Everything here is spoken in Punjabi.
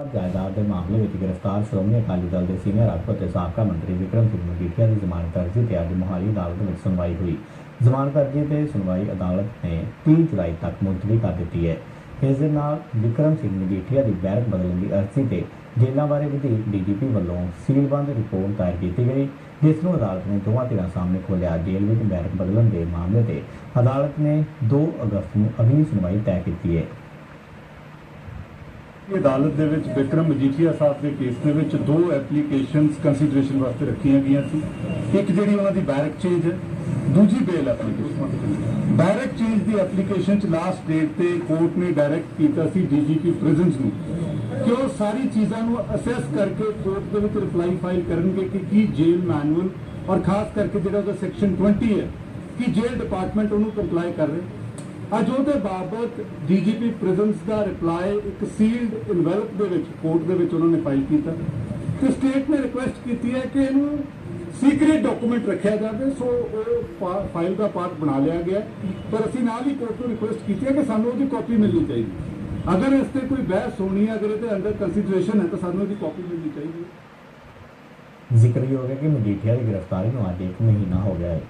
ਪਰ ਜਾਇਦਾਦ ਦੇ ਮਾਮਲੇ ਵਿੱਚ ਗ੍ਰਿਫਤਾਰ ਸ਼੍ਰੋਮਣੀ ਅਕਾਲੀ ਦਲ ਦੇ ਸੀਨੀਅਰ ਆਗੂ ਅਤੇ ਸਾਬਕਾ ਮੰਤਰੀ ਵਿਕਰਮ ਸਿੰਘ ਮਜੀਠੀਆ ਦੀ ਜ਼ਮਾਨਤ ਅਰਜ਼ੀ ਤੇ ਅੱਜ ਮੁਹਾਲੀ ਅਦਾਲਤ ਵਿੱਚ ਸੁਣਵਾਈ ਹੋਈ। ਜ਼ਮਾਨਤ ਅਰਜ਼ੀ ਤੇ ਸੁਣਵਾਈ ਅਦਾਲਤ ਨੇ 30 ਜੁਲਾਈ ਤੱਕ ਮੁਲਤਵੀ ਕਰ ਦਿੱਤੀ ਹੈ। ਇਸ ਦੇ ਨਾਲ ਵਿਕਰਮ ਸਿੰਘ ਮਜੀਠੀਆ ਦੀ ਬੈਰਕ ਬਦਲਣ ਦੀ ਅਰਜ਼ੀ ਤੇ ਜੇਲ੍ਹਾਂ ਬਾਰੇ ਵਧੀਕ ਡੀਜੀਪੀ ਵੱਲੋਂ ਸੀਲਬੰਦ ਰਿਪੋਰਟ ਦਾਇਰ ਕੀਤੀ ਗਈ, ਜਿਸ ਨੂੰ ਅਦਾਲਤ ਨੇ ਦੋਵਾਂ ਧਿਰਾਂ ਸਾਹਮਣੇ ਖੋਲ੍ਹਿਆ। ਜੇਲ੍ਹ ਵਿੱਚ ਬੈਰਕ ਬਦਲਣ ਦੇ ਮਾਮਲੇ ਤੇ ਅਦਾਲਤ ਨੇ 2 ਅਗਸਤ ਨੂੰ ਅਗਲੀ ਸੁਣਵਾਈ ਤੈਅ ਕੀਤੀ ਹੈ। ਅਦਾਲਤ ਦੇ ਵਿੱਚ ਵਿਕਰਮ ਮਜੀਠੀਆ ਸਾਹਿਬ ਦੇ ਕੇਸ ਦੇ ਵਿੱਚ ਦੋ ਐਪਲੀਕੇਸ਼ਨਸ ਕੰਸੀਡਰੇਸ਼ਨ ਵਾਸਤੇ ਰੱਖੀਆਂ ਗਈਆਂ ਸੀ। ਇੱਕ ਜਿਹੜੀ ਉਹਨਾਂ ਦੀ ਬੈਰਕ ਚੇਂਜ ਹੈ, ਦੂਜੀ ਬੇਲ ਐਪਲੀਕੇਸ਼ਨ ਬੈਰਕ ਚੇਂਜ ਦੀ ਐਪਲੀਕੇਸ਼ਨ ਚ ਲਾਸਟ ਡੇਟ ਤੇ ਕੋਰਟ ਨੇ ਡਾਇਰੈਕਟ ਕੀਤਾ ਸੀ ਡੀਜੀਪੀ ਪ੍ਰਿਜ਼ਨਸ ਨੂੰ। ਕਿ ਉਹ ਸਾਰੀ ਚੀਜ਼ਾਂ ਨੂੰ ਅਸੈਸ ਕਰਕੇ ਕੋਰਟ ਦੇ ਵਿੱਚ ਰਿਪਲਾਈ ਫਾਈਲ ਕਰਨਗੇ ਕਿ ਕੀ ਜੇਲ ਮੈਨੂਅਲ ਔਰ ਖਾਸ ਕਰਕੇ ਜਿਹੜਾ ਉਹਦਾ ਸੈਕਸ਼ਨ 20 ਹੈ, ਕਿ ਜੇਲ ਡਿਪਾਰਟਮੈਂਟ ਉਹਨੂੰ ਕੰਪਲਾਈ ਕਰ ਰਿਹਾ। ਅੱਜ ਉਹਦੇ ਬਾਬਤ ਡੀਜੀਪੀ ਪ੍ਰਿਜ਼ਨਸ ਦਾ ਰਿਪਲਾਈ ਇੱਕ ਸੀਲਡ ਇਨਵੈਲਪ ਦੇ ਵਿੱਚ ਕੋਰਟ ਦੇ ਵਿੱਚ ਉਹਨਾਂ ਨੇ ਫਾਈਲ ਕੀਤਾ। ਤੇ ਸਟੇਟ ਨੇ ਰਿਕੁਐਸਟ ਕੀਤੀ ਹੈ ਕਿ ਇਹਨੂੰ ਸੀਕ੍ਰੀਟ ਡਾਕੂਮੈਂਟ ਰੱਖਿਆ ਜਾਵੇ ਸੋ ਉਹ ਫਾਈਲ ਦਾ ਪਾਰਟ ਬਣਾ ਲਿਆ ਗਿਆ। ਪਰ ਅਸੀਂ ਨਾਲ ਹੀ ਕੋਰਟ ਨੂੰ ਰਿਕੁਐਸਟ ਕੀਤੀ ਹੈ ਕਿ ਸਾਨੂੰ ਉਹਦੀ ਕਾਪੀ ਮਿਲਣੀ ਚਾਹੀਦੀ ਅਗਰ ਇਸ ਤੇ ਕੋਈ ਬਹਿਸ ਹੋਣੀ ਹੈ, ਅਗਰ ਇਹਦੇ ਅੰਡਰ ਕੰਸੀਡਰੇਸ਼ਨ ਹੈ, ਤਾਂ ਸਾਨੂੰ ਇਹਦੀ ਕਾਪੀ ਮਿਲਣੀ ਚਾਹੀਦੀ ਹੈ। ਜ਼ਿਕਰਯੋਗ ਹੈ ਕਿ ਮਜੀਠੀਆ ਦੀ ਗ੍ਰਿਫਤਾਰੀ ਨੂੰ ਅੱਜ ਇੱਕ ਮਹੀਨਾ ਹੋ ਗਿਆ ਹੈ।